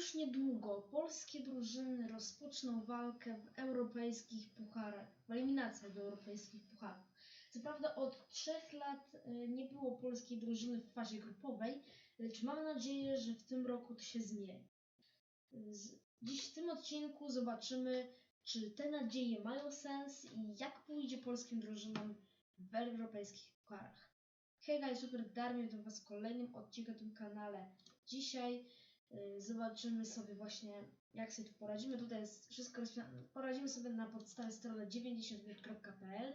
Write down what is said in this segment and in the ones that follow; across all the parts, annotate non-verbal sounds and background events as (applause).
Już niedługo polskie drużyny rozpoczną walkę w europejskich pucharach, w eliminacjach do europejskich pucharów. Co prawda od trzech lat y, nie było polskiej drużyny w fazie grupowej, lecz mam nadzieję, że w tym roku to się zmieni. Dziś w tym odcinku zobaczymy, czy te nadzieje mają sens i jak pójdzie polskim drużynom w europejskich pucharach. Hej guys, super Darmian, witam was kolejnym odcinku na tym kanale. Dzisiaj zobaczymy sobie właśnie, jak sobie tu poradzimy. Tutaj jest wszystko. Poradzimy sobie na podstawie strony 90minut.pl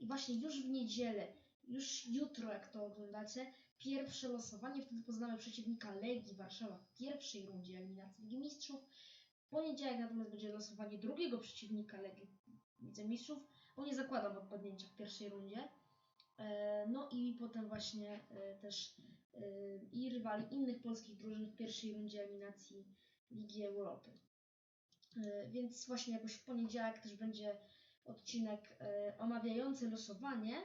i właśnie już w niedzielę, już jutro, jak to oglądacie, pierwsze losowanie. Wtedy poznamy przeciwnika Legii Warszawa w pierwszej rundzie eliminacji Ligi Mistrzów. W poniedziałek natomiast będzie losowanie drugiego przeciwnika Legii w Lidze Mistrzów, bo nie zakładam odpadnięcia w pierwszej rundzie. E, No i potem właśnie e, też i rywali innych polskich drużyn w pierwszej rundzie eliminacji Ligi Europy. E, Więc właśnie jakoś w poniedziałek też będzie odcinek e, omawiający losowanie.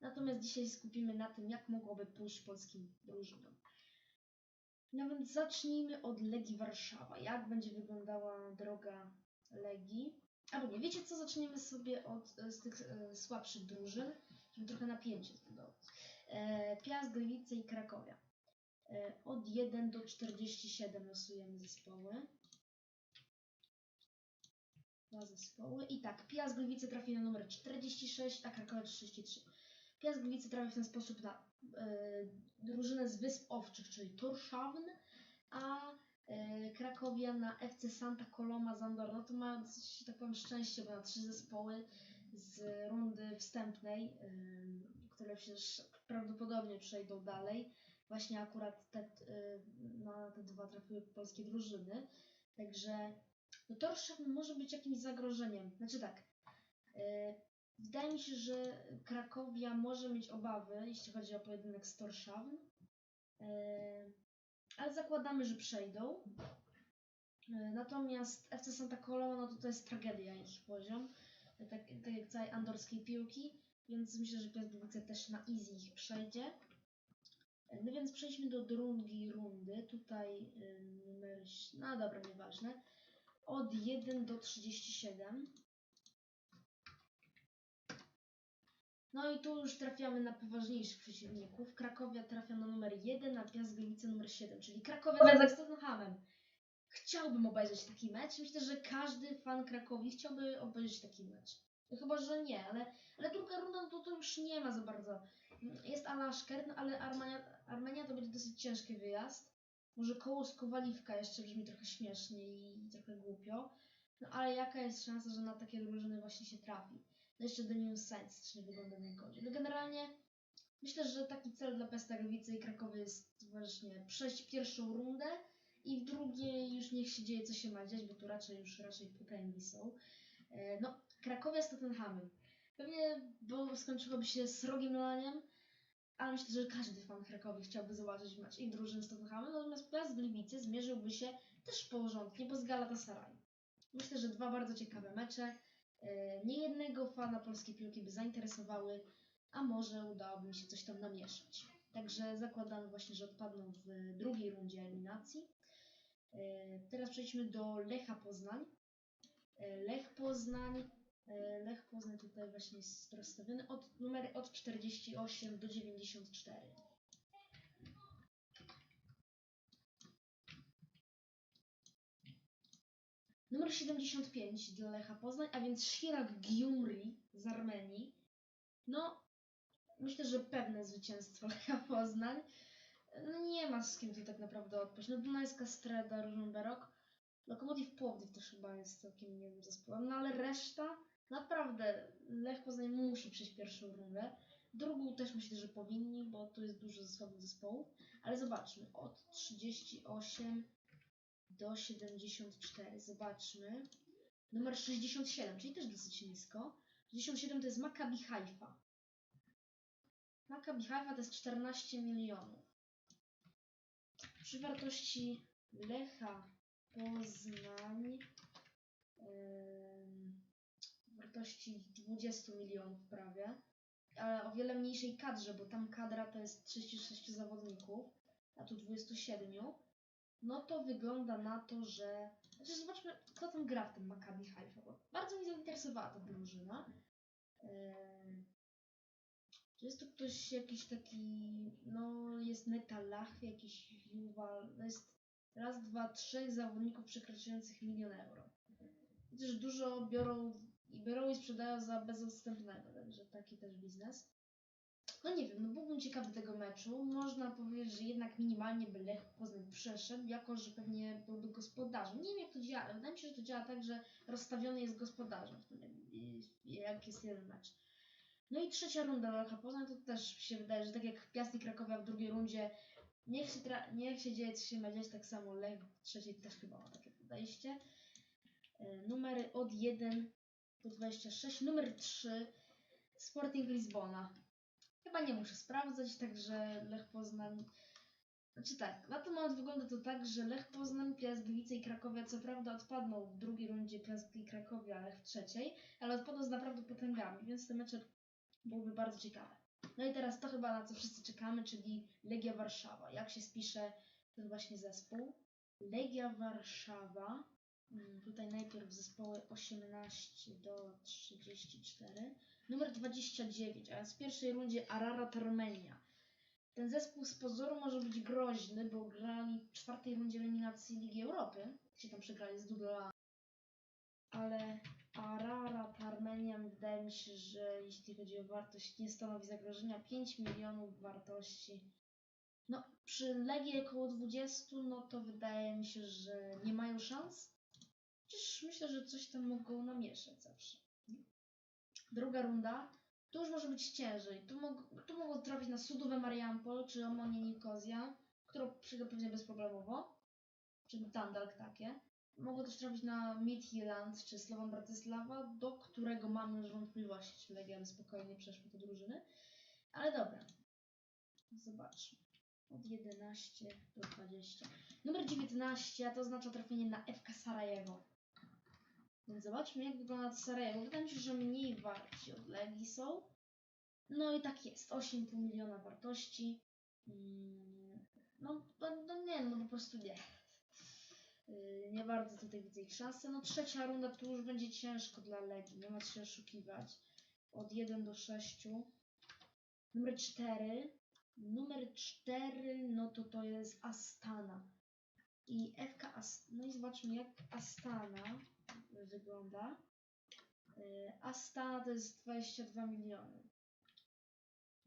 Natomiast dzisiaj skupimy na tym, jak mogłoby pójść polskim drużynom. No więc zacznijmy od Legii Warszawa. Jak będzie wyglądała droga Legii? Albo nie, wiecie co? Zaczniemy sobie od z tych e, słabszych drużyn, żeby trochę napięcie zbudować. E, Piast, Gliwice i Krakowia. E, od 1 do 47 losujemy zespoły. Dwa zespoły. I tak, Piast Gliwice trafi na numer 46, a Krakowia 33. Piast Gliwice trafi w ten sposób na e, drużynę z Wysp Owczych, czyli Torshavn, a Krakowia na FC Santa Coloma z Andorra. No to ma, tak powiem, szczęście, bo na trzy zespoły z rundy wstępnej, które przecież prawdopodobnie przejdą dalej. Właśnie akurat te, y, na te dwa trafiły polskie drużyny. Także no Torshavn może być jakimś zagrożeniem. Znaczy tak, y, wydaje mi się, że Krakowia może mieć obawy, jeśli chodzi o pojedynek z Torshavn. Y, ale zakładamy, że przejdą. Natomiast FC Santa Coloma, no to to jest tragedia ich poziom tak, tak jak całej andorskiej piłki, więc myślę, że Gliwice też na easy ich przejdzie. No więc przejdźmy do drugiej rundy. Tutaj y, numer, no dobra, nieważne. Od 1 do 37. No i tu już trafiamy na poważniejszych przeciwników. Krakowia trafia na numer 1, a Gliwice numer 7, czyli Krakowia z Tottenhamem. Chciałbym obejrzeć taki mecz. Myślę, że każdy fan Krakowi chciałby obejrzeć taki mecz. Chyba, że nie, ale, ale druga runda to, to już nie ma za bardzo. Jest Alaszker, no ale Armenia, Armenia to będzie dosyć ciężki wyjazd. Może koło Skowaliwka jeszcze brzmi trochę śmiesznie i trochę głupio. No ale jaka jest szansa, że na takie drużyny właśnie się trafi? No jeszcze Demian Sainz też nie wygląda najgorzej. No generalnie myślę, że taki cel dla Pesta Gliwice i Krakowy jest właśnie przejść pierwszą rundę i w drugiej już niech się dzieje, co się ma dziać, bo tu raczej już raczej potęgi są. E, No, Krakowia z Tottenhamem. Pewnie bo skończyłoby się srogim laniem, ale myślę, że każdy fan Krakowi chciałby zobaczyć mecz i drużyn z Tottenhamem, natomiast Piast Gliwice zmierzyłby się też porządnie, bo z Galatasaray. Myślę, że dwa bardzo ciekawe mecze. E, Nie jednego fana polskiej piłki by zainteresowały, a może udałoby mi się coś tam namieszać. Także zakładamy właśnie, że odpadną w drugiej rundzie eliminacji. E, Teraz przejdźmy do Lecha Poznań. E, Lech Poznań, Lech Poznań tutaj właśnie jest rozstawiony od numery od 48 do 94. Numer 75 dla Lecha Poznań, a więc Shirak Gyumri z Armenii. No, myślę, że pewne zwycięstwo (laughs) Lecha Poznań. No nie ma z kim tu tak naprawdę odpaść. No Dunajska Streda, Rużomberok. Lokomotiv Płowdiw też chyba jest całkiem niezłym zespołem, no ale reszta naprawdę Lech Poznań musi przejść pierwszą rundę. Drugą też myślę, że powinni, bo tu jest dużo słabych zespołów. Ale zobaczmy, od 38 do 74. Zobaczmy. Numer 67, czyli też dosyć nisko. 67 to jest Maccabi Haifa. Maccabi Haifa to jest 14 milionów. Przy wartości Lecha Poznań wartości 20 milionów prawie, ale o wiele mniejszej kadrze, bo tam kadra to jest 36 zawodników, a tu 27. no to wygląda na to, że... Znaczy zobaczmy, kto tam gra w tym Maccabi Haifa, bo bardzo mnie zainteresowała ta drużyna. Czy jest to ktoś jakiś taki, no jest Netalach, jakiś Juwal, no jest raz, dwa, trzech zawodników przekraczających milion euro. Też dużo biorą i biorą i sprzedają za bezodstępnego, także taki też biznes. No nie wiem, no byłbym ciekawy tego meczu. Można powiedzieć, że jednak minimalnie by Lech Poznań przeszedł, jako że pewnie byłby gospodarzem. Nie wiem jak to działa, ale wydaje mi się, że to działa tak, że rozstawiony jest gospodarzem w tym, jak jest jeden mecz. No i trzecia runda Lecha Poznań, to też się wydaje, że tak jak Piast i Krakowia w drugiej rundzie, niech się, niech się dzieje, ma dziać, tak samo Lech w trzeciej też chyba ma takie podejście. E, Numery od 1 do 26. Numer 3 Sporting Lizbona. Chyba nie muszę sprawdzać, także Lech Poznań. Znaczy tak, na ten moment wygląda to tak, że Lech Poznań, Piast Gliwice i Krakowia co prawda odpadną w drugiej rundzie Piast i Krakowia, ale w trzeciej, ale odpadną z naprawdę potęgami, więc te mecze byłyby bardzo ciekawe. No i teraz to chyba na co wszyscy czekamy, czyli Legia Warszawa. Jak się spisze ten właśnie zespół? Legia Warszawa. Mm, Tutaj najpierw zespoły 18 do 34. Numer 29, a w pierwszej rundzie Ararat Armenia. Ten zespół z pozoru może być groźny, bo grali w czwartej rundzie eliminacji Ligi Europy, gdzie tam przegrali z Dudla. Ale Armenia wydaje mi się, że jeśli chodzi o wartość, nie stanowi zagrożenia. 5 milionów wartości. No, przy Legii około 20, no to wydaje mi się, że nie mają szans. Chociaż myślę, że coś tam mogą namieszać zawsze. Druga runda. Tu już może być ciężej. Tu, mog- tu mogą trafić na Sudówę Mariampol czy Omonię Nikozja, którą przegra pewnie bezproblemowo. Czy Tandalk takie. Mogą też trafić na Midtjylland czy Slovan Bratislava, do którego mam już wątpliwości, czy Legia spokojnie przeszły te drużyny. Ale dobra. Zobaczmy. Od 11 do 20. Numer 19, a to oznacza trafienie na FK Sarajewo. Więc zobaczmy, jak wygląda Sarajewo. Wydaje mi się, że mniej warci od Legii są. No i tak jest. 8,5 miliona wartości. Mm, No, no, no nie, no po prostu nie. Yy, Nie bardzo tutaj widzę ich szansę. No trzecia runda to już będzie ciężko dla Legii. Nie ma co się oszukiwać. Od 1 do 6. Numer 4. Numer 4, no to to jest Astana. I FK Astana. No i zobaczmy, jak Astana wygląda. Yy, Astana to jest 22 miliony.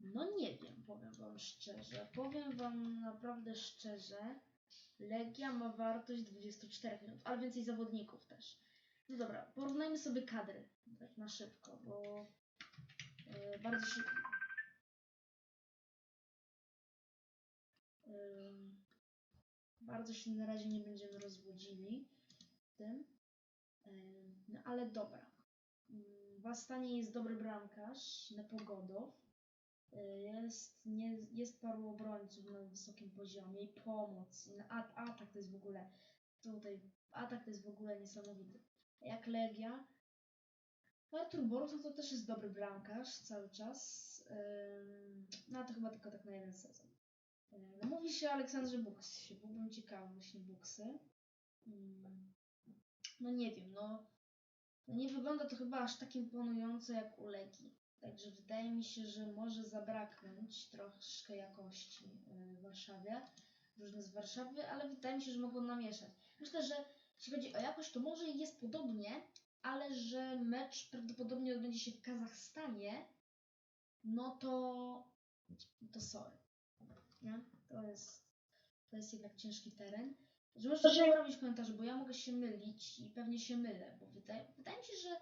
No nie wiem, powiem wam szczerze. Powiem wam naprawdę szczerze. Legia ma wartość 24 minut, ale więcej zawodników też. No dobra, porównajmy sobie kadry. Tak na szybko, bo yy, bardzo się. Ym, bardzo się na razie nie będziemy rozwodzili w tym. Ym, No ale dobra. Ym, W Astanie jest dobry bramkarz, Nepogodow. Y, Jest, nie, jest paru obrońców na wysokim poziomie i pomoc. I at, atak to jest w ogóle tutaj, atak to jest w ogóle niesamowity. Jak Legia. Artur Boruc no to też jest dobry bramkarz cały czas. No a to chyba tylko tak na jeden sezon. Yy, No mówi się o Aleksandrze Buksie. Byłbym ciekawy właśnie Buksy. Ym, No nie wiem, no. no nie wygląda to chyba aż tak imponująco jak u Legii. Także wydaje mi się, że może zabraknąć troszkę jakości yy, w Warszawie. Różne z Warszawy, ale wydaje mi się, że mogą namieszać. Myślę, że jeśli chodzi o jakość, to może jest podobnie, ale że mecz prawdopodobnie odbędzie się w Kazachstanie, no to to sorry. Nie? To jest to jest jednak ciężki teren. Że możecie robić komentarze, bo ja mogę się mylić i pewnie się mylę, bo wydaje, wydaje mi się, że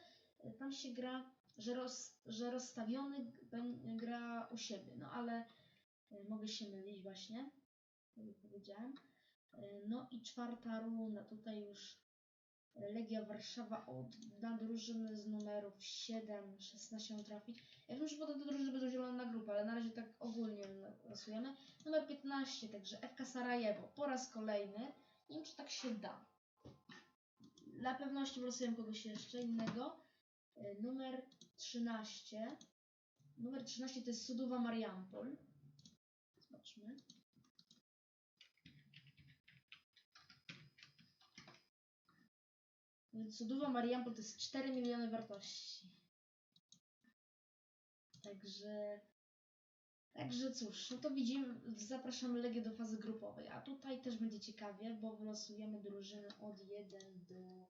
y, tam się gra, że, roz, że rozstawiony gra u siebie, no ale y, mogę się mylić właśnie, tak jak powiedziałem. Y, No i czwarta runda, tutaj już Legia Warszawa od, na drużyny z numerów 7, 16 mam trafić. Ja wiem, że potem te drużyny będą zielone na grupę, ale na razie tak ogólnie losujemy. Numer 15, także FK Sarajewo po raz kolejny. Nie wiem, czy tak się da. Dla pewności losujemy kogoś jeszcze innego. E, numer 13. Numer 13 to jest Suduwa Mariampol. Zobaczmy. Suduwa Mariampol to jest 4 miliony wartości. Także. Także cóż, no to widzimy, zapraszamy Legię do fazy grupowej. A tutaj też będzie ciekawie, bo wylosujemy drużyny od 1 do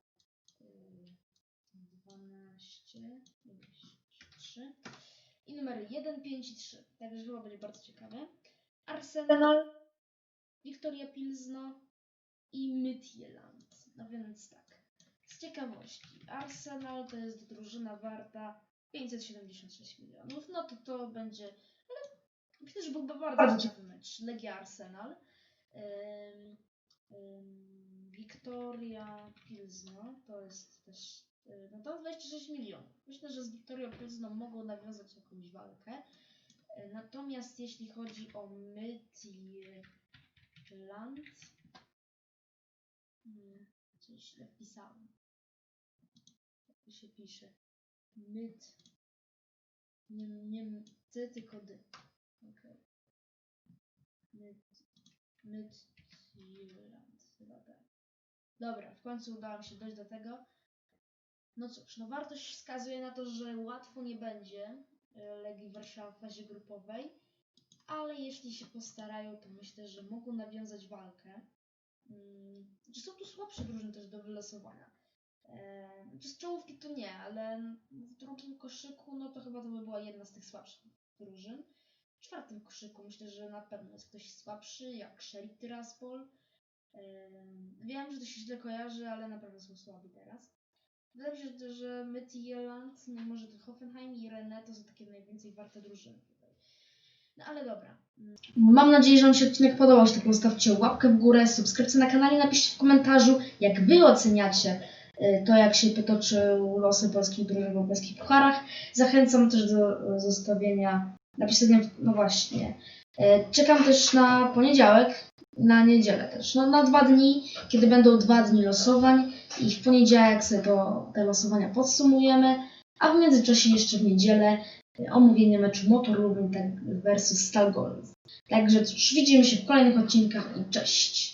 3 i numery 1, 5 i 3, także chyba będzie bardzo ciekawe. Arsenal, Wiktoria Pilzno i Midtjylland, no więc tak, z ciekawości, Arsenal to jest drużyna warta 576 milionów, no to to będzie, ale myślę, że byłby bardzo ciekawy mecz. Legia Arsenal, ym, ym, Wiktoria Pilzno, to jest też, no to 26 milionów. Myślę, że z Wiktorią Pilzno mogą nawiązać jakąś walkę. Y, Natomiast jeśli chodzi o Midtjylland, mm, coś źle wpisałem. Jak się pisze? Mid. Nie, nie ty, tylko dy. Okej. Mid. Midtjylland. Chyba tak. Dobra, w końcu udało mi się dojść do tego. No cóż, no wartość wskazuje na to, że łatwo nie będzie e, Legii Warszawa w fazie grupowej, ale jeśli się postarają, to myślę, że mogą nawiązać walkę. Mm, Czy są tu słabsze drużyny też do wylosowania? E, z czołówki to nie, ale w drugim koszyku, no to chyba to by była jedna z tych słabszych drużyn. W czwartym koszyku myślę, że na pewno jest ktoś słabszy, jak Sheriff Tiraspol. Ym, Wiem, że to się źle kojarzy, ale naprawdę są słabi teraz. Się, że- że Midtjylland, no może to Hoffenheim i Rennes to są takie najwięcej warte drużyny. No ale dobra. Mm. Mam nadzieję, że Wam się odcinek podobał. Jeśli tak zostawcie łapkę w górę, subskrypcję na kanale, napiszcie w komentarzu, jak Wy oceniacie y, to, jak się potoczył losy polskich drużyn w europejskich pucharach. Zachęcam też do y, zostawienia, napisania, no właśnie. Y, Czekam też na poniedziałek, na niedzielę też. No na dwa dni, kiedy będą dwa dni losowań i w poniedziałek sobie to, te losowania podsumujemy, a w międzyczasie jeszcze w niedzielę y, omówienie meczu Motor Lublin versus Stal Golf. Także cóż, widzimy się w kolejnych odcinkach i cześć!